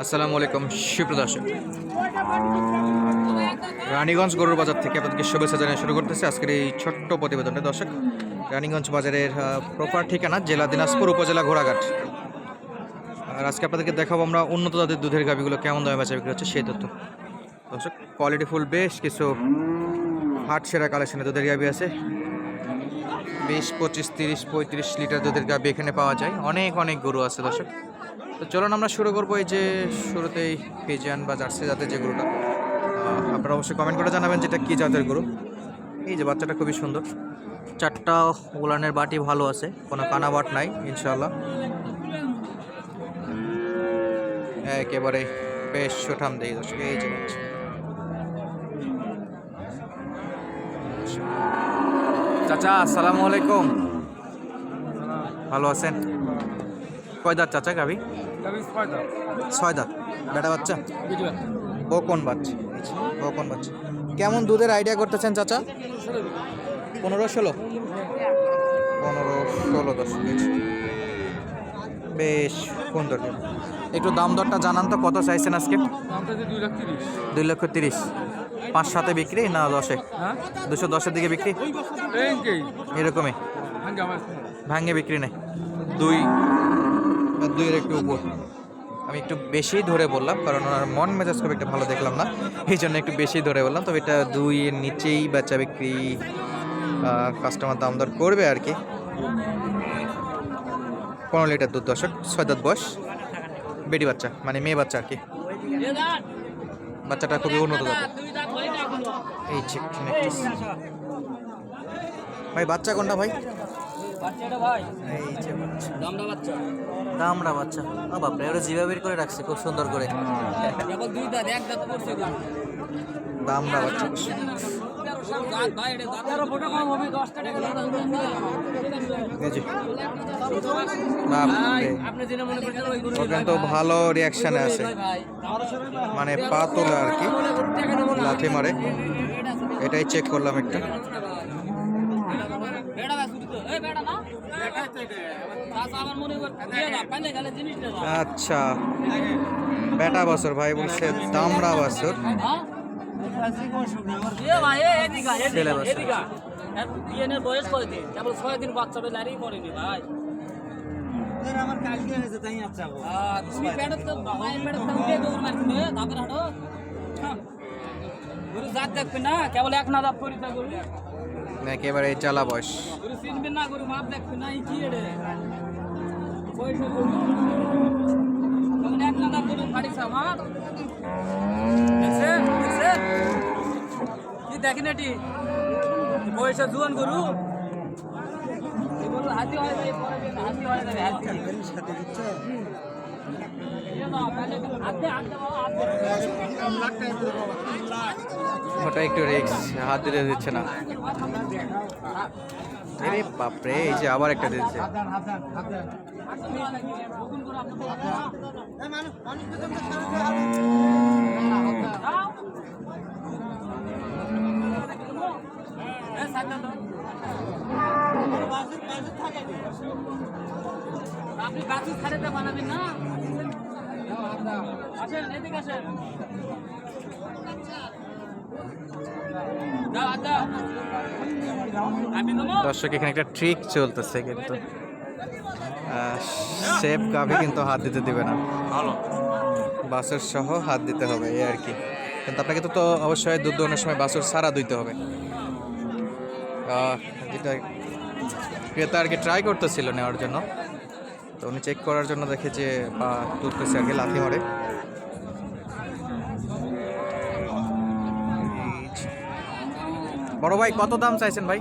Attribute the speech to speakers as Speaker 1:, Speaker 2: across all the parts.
Speaker 1: আসসালামু আলাইকুম সুপ্রদর্শক রানীগঞ্জ গরুর বাজার থেকে আপনাদেরকে শুভেচ্ছা জানিয়ে শুরু করতেছি আজকের এই ছোট্ট প্রতিবেদনটা দর্শক, রানীগঞ্জ বাজারের প্রপার ঠিকানা জেলা দিনাজপুর উপজেলা ঘোড়াঘাট। আর আজকে আপনাদেরকে দেখাবো আমরা উন্নত জাতের দুধের গাভিগুলো কেমন দামে বেচা বিক্রি হচ্ছে সেই তথ্য। দর্শক কোয়ালিটি ফুল বেশ কিছু হাট সেরা কালেকশনে দুধের গাভি আছে। বিশ, পঁচিশ, তিরিশ, পঁয়ত্রিশ লিটার দুধের গাভি এখানে পাওয়া যায়। অনেক অনেক গরু আছে দর্শক। তো চলুন আমরা শুরু করব এই যে শুরুতেই ফিজিয়ান বা জার্সি জাতের যে গরুটা। আপনারা অবশ্যই কমেন্ট করে জানাবেন যেটা কী জাতের গরু। এই যে বাচ্চাটা খুবই সুন্দর। চারটা উলানের বাটি ভালো আছে, কোনো কানা বাট নাই ইনশাল্লাহ একেবারে বেশ সুঠাম দেই দর্শক, এই যে চাচা, আসসালামু আলাইকুম। ভালো আছেন? কয় দাঁত চাচা গাভি? ছয় দাঁত। বেটা বাচ্চা? বকন বাচ্চা? ও কোন বাচ্চা? কেমন দুধের আইডিয়া করতেছেন চাচা? পনেরো ষোলো? পনেরো ষোলো দশ বেশ সুন্দর একটু দাম দরটা জানান তো কত চাইছেন আজকে?
Speaker 2: দুই
Speaker 1: লক্ষ তিরিশ। পাঁচ সাতে বিক্রি না দশে? দুশো দশের দিকে বিক্রি? এরকমই। ভাঙে বিক্রি নেই। দুই দুইয়ের একটু উপর। আমি একটু বেশি ধরে বললাম কারণ ওনার মন মেজাজ খুব একটা ভালো দেখলাম না। এই জন্য একটু বেশি ধরে বললাম তবে এটা দুইয়ের নিচেই বেচা বিক্রি কাস্টমার দাম দর করবে আর কি। পনেরো লিটার দুধ দশক ছয় দাঁত বয়স বেটি বাচ্চা মানে মেয়ে বাচ্চা আর কি। বাচ্চাটা খুবই উন্নত এই ভাই বাচ্চা কোনটা ভাই? এই যে বাচ্চা। দামড়া বাচ্চা। ও বাপরে ওরা জিভা বের করে রাখছে খুব সুন্দর করে। দামড়া বাচ্চা। কিন্তু ভালো রিয়াকশনে আছে। মানে পা তোলা আর কি। লাথি মারে। এটাই চেক করলাম একটা। আচ্ছা বেটা বছর ভাই বলছে দামড়া বছর। ছেলে বাচ্চা।
Speaker 3: বয়স কয়দিন দিন? বাচ্চা বেলা আরই ভাই।
Speaker 2: আমার কালকে হয়েছে তাই আচ্ছা
Speaker 3: তুমি প্যাডের তো মায়ের প্যাডের তো উঠে দৌড় মারছি নে হাঁটো। হ্যাঁ। জাত দেখবে না? কেবল এক না দাপ করি তা গরু।
Speaker 1: একেবারে জ্বালা বয়স।
Speaker 3: গরু চিনবে না গরু মাপ দেখবে না এই কি রে? কি নাটি বয়সে জুয়ান গরু
Speaker 1: ওটা একটু রিক্স হাত দিতে দিচ্ছে না। বাপরে, এই যে আবার একটা দিচ্ছে।
Speaker 3: আপনি বাসু ছাড়িতে বানাবেন না আসেন এদিকে আসেন
Speaker 1: দর্শক এখানে একটা ট্রিক চলতেছে কিন্তু। সেফ গাভি কিন্তু হাত দিতে দিবে না।
Speaker 2: ভালো।
Speaker 1: বাসের সহ হাত দিতে হবে এই আর কি। কিন্তু আপনাকে তো তো অবশ্যই দুধ দোয়ানোর সময় বাসর সারা দিতে হবে। যেটা ক্রেতা আর কি ট্রাই করতেছিল নেওয়ার জন্য। তো উনি চেক করার জন্য দেখে যে পা তুলতেছে আর কি লাথি মারে। বড় ভাই কত দাম চাইছেন ভাই?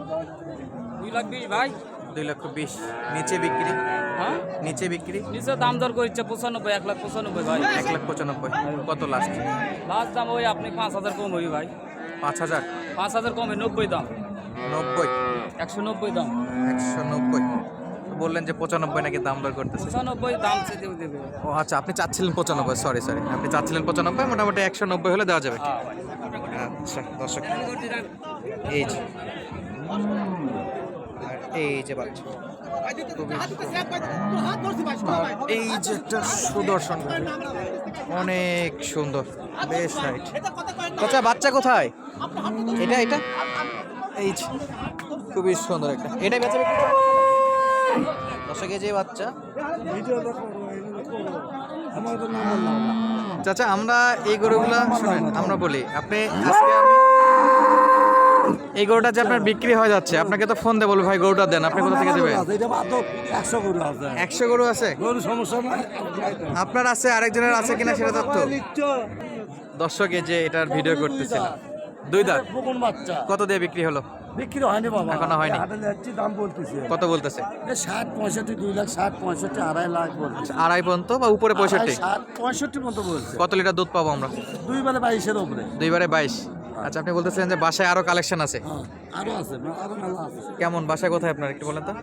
Speaker 3: দুই লাখ বিশ ভাই।
Speaker 1: দুই লক্ষ বিশ। নিচে বিক্রি?
Speaker 3: হ্যাঁ?
Speaker 1: নিচে বিক্রি?
Speaker 3: নিচে দাম দর করেছে পঁচানব্বই এক লাখ পঁচানব্বই ভাই।
Speaker 1: এক লাখ পঁচানব্বই। কত লাস্ট
Speaker 3: লাস্ট দাম ওই আপনি পাঁচ হাজার কম হই ভাই।
Speaker 1: পাঁচ হাজার?
Speaker 3: পাঁচ হাজার কমে নব্বই দাম।
Speaker 1: নব্বই?
Speaker 3: একশো নব্বই দাম।
Speaker 1: একশো নব্বই। বললেন যে পঁচানব্বই নাকি দাম দর করতেছে।
Speaker 3: পঁচানব্বই দাম দেবে।
Speaker 1: ও আচ্ছা আপনি চাচ্ছিলেন পঁচানব্বই সরি সরি আপনি চাচ্ছিলেন পঁচানব্বই মোটামুটি একশো নব্বই হলে দেওয়া যাবে।
Speaker 3: হ্যাঁ
Speaker 1: আচ্ছা দর্শক। এই এই যে বাচ্চা। এই যে একটা সুদর্শন অনেক সুন্দর। বেশ রাইট। আচ্ছা বাচ্চা কোথায়? এটা এটা? এই যে, খুবই সুন্দর একটা। এটা বেচা বিক্রি করব? দশ কেজি বাচ্চা। চাচা, আমরা এই গরুগুলা, শুনেন, আমরা বলি, আপনি আজকে এই গরুটা যে আপনার বিক্রি হয়ে যাচ্ছে আপনাকে তো ফোন দিয়ে বলব ভাই গরুটা দেন আপনি কোথা থেকে দেবেন?
Speaker 4: একশো গরু আছে।
Speaker 1: গরু
Speaker 4: সমস্যা নাই।
Speaker 1: আপনার আছে আরেকজনের আছে কিনা সেটা তথ্য? দর্শকে যে এটার ভিডিও করতেছিলাম। দুই দাঁত?
Speaker 4: বাচ্চা।
Speaker 1: কত দিয়ে বিক্রি হলো?
Speaker 4: বিক্রি হয়নি বাবা।
Speaker 1: এখনও হয়নি।
Speaker 4: দাম বলতেছে।
Speaker 1: কত বলতেছে?
Speaker 4: ষাট পঁয়ষট্টি দুই লাখ ষাট পঁয়ষট্টি আড়াই লাখ বলছে
Speaker 1: আড়াই পর্যন্ত বা উপরে পঁয়ষট্টি?
Speaker 4: ষাট পঁয়ষট্টি মতো বলছে।
Speaker 1: কত লিটার দুধ পাবো আমরা?
Speaker 4: দুই বেলা বাইশের উপরে।
Speaker 1: দুইবারে বাইশ। আচ্ছা আপনি বলতেছিলেন যে বাসায় আরও কালেকশন আছে।
Speaker 4: হ্যাঁ আরও আছে আরও মেলা আছে।
Speaker 1: কেমন বাসায় কোথায় আপনার একটু বলেন তো?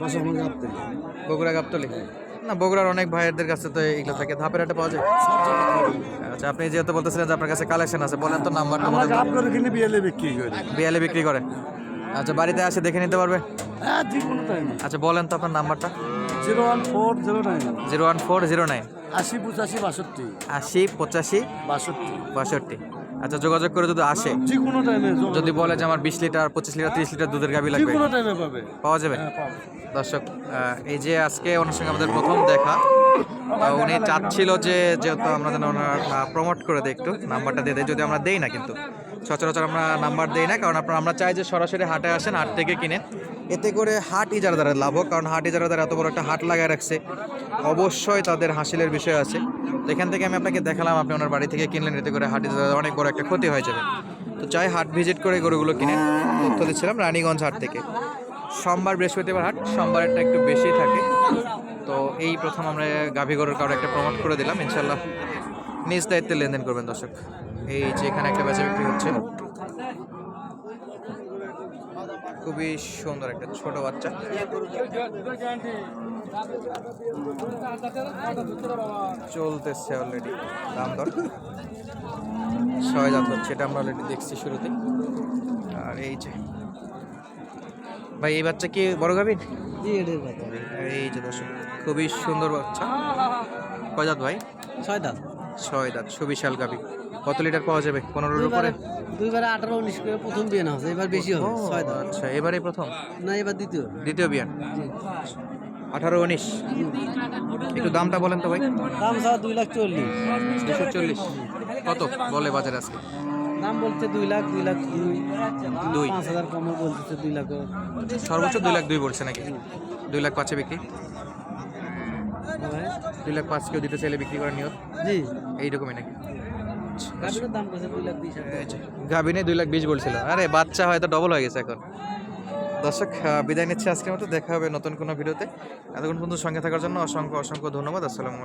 Speaker 4: বস
Speaker 1: বগুড়া গাবতলি। না বগুড়ার অনেক ভাইয়েরদের কাছে তো এগুলো থাকে। ধাপের হাটে পাওয়া যায়। আচ্ছা আপনি যেহেতু বলতেছিলেন যে আপনার কাছে কালেকশন আছে বলেন তো নাম্বারটা
Speaker 4: গাপ করে কিনে বিক্রি করি
Speaker 1: বিয়ালে বিক্রি করে। আচ্ছা বাড়িতে আসে দেখে নিতে পারবে?
Speaker 4: হ্যাঁ যে কোনো টাইমে
Speaker 1: আচ্ছা বলেন তো আপনার নাম্বারটা
Speaker 4: zero one four zero nine.
Speaker 1: Zero one four zero nine.
Speaker 4: আশি পঁচাশি বাষট্টি।
Speaker 1: আশি পঁচাশি
Speaker 4: বাষট্টি।
Speaker 1: বাষট্টি। আচ্ছা যোগাযোগ করে যদি আসে
Speaker 4: যে কোনো টাইমে
Speaker 1: যদি বলে যে আমার বিশ লিটার পঁচিশ লিটার তিরিশ লিটার দুধের গাবি
Speaker 4: যে
Speaker 1: লাগবে
Speaker 4: কোনো টাইমে পাবে।
Speaker 1: পাওয়া যাবে?
Speaker 4: হ্যাঁ
Speaker 1: দর্শক এই যে আজকে ওনার সঙ্গে আমাদের প্রথম দেখা উনি চাচ্ছিল যে যেহেতু আমরা যেন ওনার প্রমোট করে দিই একটু নাম্বারটা দিয়ে দেয় যদি আমরা দেই না কিন্তু। সচরাচর আমরা নাম্বার দেই না কারণ আপনার আমরা চাই যে সরাসরি হাটে আসেন হাট থেকে কিনে এতে করে হাট ইজারাদারে লাভ হোক কারণ হাট ইজারাদার এত বড় একটা হাট লাগায় রাখছে অবশ্যই তাদের হাসিলের বিষয় আছে। তো এখান থেকে আমি আপনাকে দেখালাম, আপনি ওনার বাড়ি থেকে কিনলেন, এতে করে হাটে অনেক বড় একটা ক্ষতি হয়ে যাবে। তো চাই হাট ভিজিট করে গরুগুলো কিনে তথ্য দিচ্ছিলাম রানীগঞ্জ হাট থেকে। সোমবার বৃহস্পতিবার হাট, সোমবারেরটা একটু বেশি থাকে। তো এই প্রথম আমরা গাভী গরুর কারও একটা প্রমোট করে দিলাম ইনশাল্লাহ নিজ দায়িত্বে লেনদেন করবেন দর্শক। এই যে এখানে একটা বেচা বিক্রি হচ্ছে। খুবই সুন্দর একটা ছোট বাচ্চা। চলতেছে অলরেডি দাম দর। ছয় দাঁত হচ্ছে এটা আমরা অলরেডি দেখছি শুরুতে আর এই যে ভাই এই বাচ্চা কি বড় গাভীর?
Speaker 2: কথা
Speaker 1: এই যে দর্শক খুবই সুন্দর বাচ্চা। কয় দাঁত ভাই?
Speaker 2: ছয় দাম
Speaker 1: ছয় দাঁত সুবিশাল গাভী। কত লিটার পাওয়া যাবে? পনেরোর উপরে?
Speaker 2: দুইবারে আঠারো উনিশ করে প্রথম বিয়ে না হচ্ছে এবার বেশি হবে ছয়
Speaker 1: আচ্ছা এবারে প্রথম?
Speaker 2: না এবার দ্বিতীয়।
Speaker 1: দ্বিতীয় বিয়ান আঠারো উনিশ? একটু দামটা বলেন তো ভাই।
Speaker 2: দাম স্যার দুই লাখ চল্লিশ।
Speaker 1: দুশো চল্লিশ। কত বলে বাজারে আজকে?
Speaker 2: দাম বলছে দুই লাখ দুই লাখ দুই।
Speaker 1: দুই।
Speaker 2: পাঁচ হাজার কমও বলতেছে দুই লাখ।
Speaker 1: সর্বোচ্চ দুই লাখ দুই বলছে নাকি? দুই লাখ পাঁচে বিক্রি? দুই লাখ পাঁচ কেউ দিতে চাইলে বিক্রি করার নিয়ত
Speaker 2: জি।
Speaker 1: এইরকমই নাকি? গাভিনে দুই লাখ বিশ বলছিল। আরে বাচ্চা হয়তো ডবল হয়ে গেছে এখন। দর্শক বিদায় নিচ্ছে আজকের মতো। দেখা হবে নতুন কোনো ভিডিওতে। এতক্ষণ পর্যন্ত সঙ্গে থাকার জন্য অসংখ্য অসংখ্য ধন্যবাদ। আসসালামু আলাইকুম।